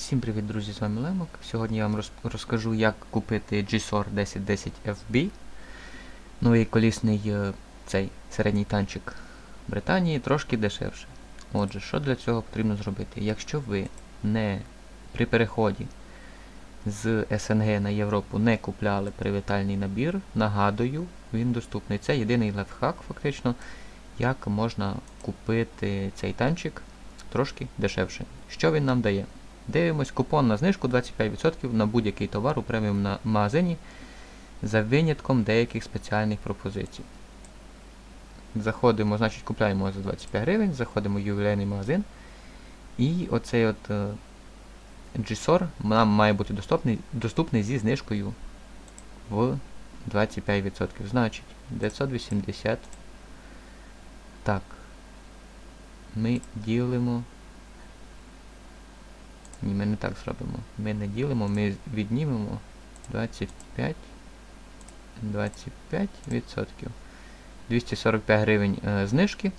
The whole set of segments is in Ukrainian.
Всім привіт, друзі! З вами Лемок. Сьогодні я вам розкажу, як купити GSOR 1010 FB. Новий колісний е, цей середній танчик Британії трошки дешевше. Отже, що для цього потрібно зробити? Якщо ви не при переході з СНГ на Європу не купляли привітальний набір, нагадую, він доступний. Це єдиний лайфхак, фактично, як можна купити цей танчик трошки дешевше. Що він нам дає? Дивимось купон на знижку 25% на будь-який товар у преміум на магазині за винятком деяких спеціальних пропозицій. Заходимо, значить купляємо за 25 гривень, заходимо в ювілейний магазин. І оцей от е, GSOR нам має бути доступний, доступний зі знижкою в 25%. Значить, 980. Так. Ми ділимо. Ні, ми не так зробимо. Ми не ділимо, ми віднімемо 25 25%. 245 гривень е, знижки.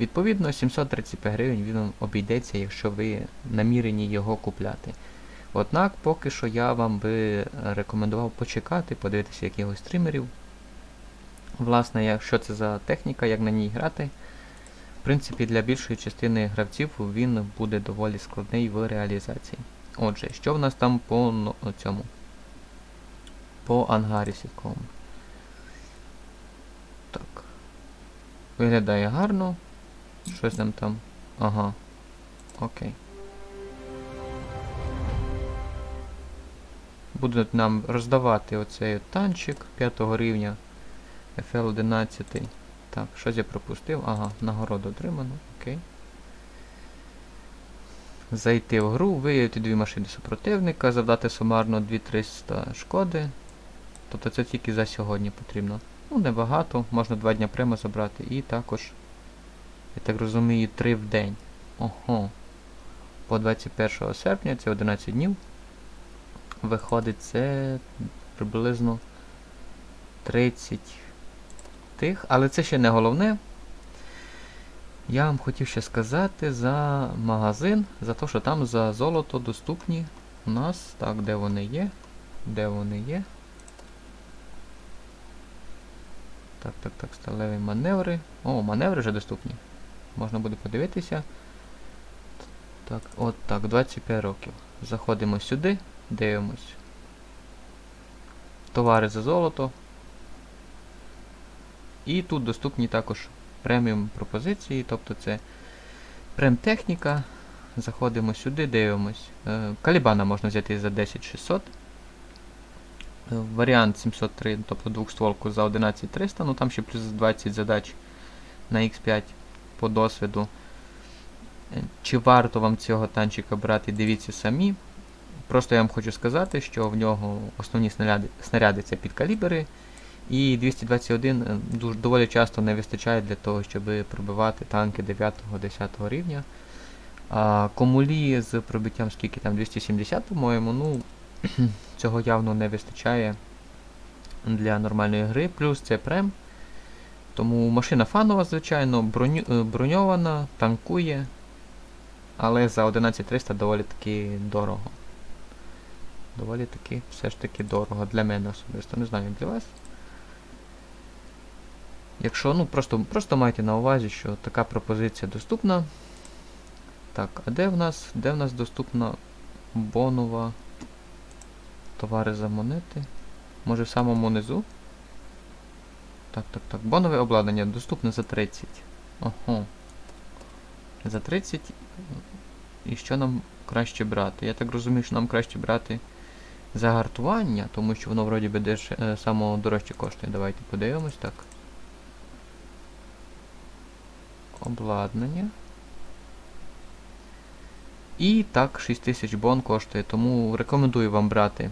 Відповідно, 735 гривень він вам обійдеться, якщо ви намірені його купляти. Однак, поки що я вам би рекомендував почекати, подивитися якихось стримерів. Власне, якщо це за техніка, як на ній грати. В принципі, для більшої частини гравців він буде доволі складний в реалізації. Отже, що в нас там по цьому? По ангарі сітковому. Так. Виглядає гарно. Щось нам там. Ага. Окей. Будуть нам роздавати оцей танчик 5 рівня FL11. Так, щось я пропустив. Ага, нагороду отримано. Окей. Зайти в гру, виявити дві машини супротивника, завдати сумарно 2300 шкоди. Тобто це тільки за сьогодні потрібно. Ну, небагато, можна 2 дня прямо забрати. І також, я так розумію, 3 в день. Ого. По 21 серпня, це 11 днів. Виходить, це приблизно 30 тих, але це ще не головне. Я вам хотів ще сказати за магазин, за те, що там за золото доступні у нас. Так, де вони є? Де вони є? Так, так, так, сталеві маневри. О, маневри вже доступні. Можна буде подивитися. Так, от так, 25 років. Заходимо сюди, дивимось. Товари за золото. І тут доступні також преміум пропозиції, тобто це прем-техніка. Заходимо сюди, дивимось. Е, Калібана можна взяти за 10600. Е, Варіант 703, тобто двохстволку за 11300, ну там ще плюс 20 задач на X5 по досвіду. Е, Чи варто вам цього танчика брати, дивіться самі. Просто я вам хочу сказати, що в нього основні снаряди, снаряди це підкалібери. І 221 е, дуже доволі часто не вистачає для того, щоб пробивати танки 9-10 рівня. А комулі з пробиттям скільки там 270, по-моєму, ну цього явно не вистачає для нормальної гри. Плюс це прем. Тому машина фанова, звичайно, броню, е, броньована, танкує. Але за 11300 доволі таки дорого. Доволі таки все ж таки дорого для мене особисто. Не знаю, для вас. Якщо, ну, просто, просто майте на увазі, що така пропозиція доступна. Так, а де в нас, де в нас доступна бонова товари за монети? Може в самому низу? Так, так, так. Бонове обладнання доступне за 30. Ого. За 30. І що нам краще брати? Я так розумію, що нам краще брати загартування, тому що воно вроді би деш... е, само дорожче коштує. Давайте подивимось так. Обладнання. І так, 6000 бон коштує, тому рекомендую вам брати,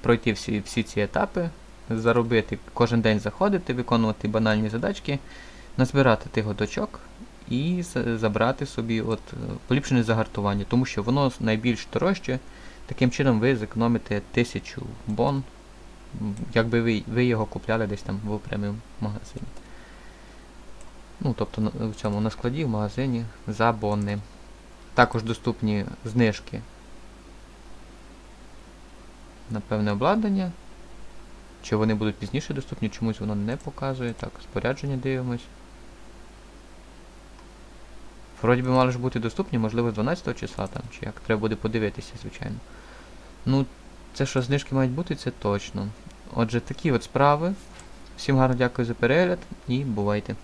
пройти всі, всі ці етапи, заробити, кожен день заходити, виконувати банальні задачки, назбирати тих годочок і забрати собі от, е, поліпшене загартування, тому що воно найбільш дорожче. Таким чином ви зекономите 1000 бон, якби ви, ви його купляли десь там в преміум магазині. Ну, тобто в цьому на складі, в магазині за бони. Також доступні знижки на певне обладнання. Чи вони будуть пізніше доступні, чомусь воно не показує. Так, спорядження дивимось. Вроді би мали ж бути доступні, можливо, з 12 числа там, чи як. Треба буде подивитися, звичайно. Ну, це що знижки мають бути, це точно. Отже, такі от справи. Всім гарно дякую за перегляд і бувайте.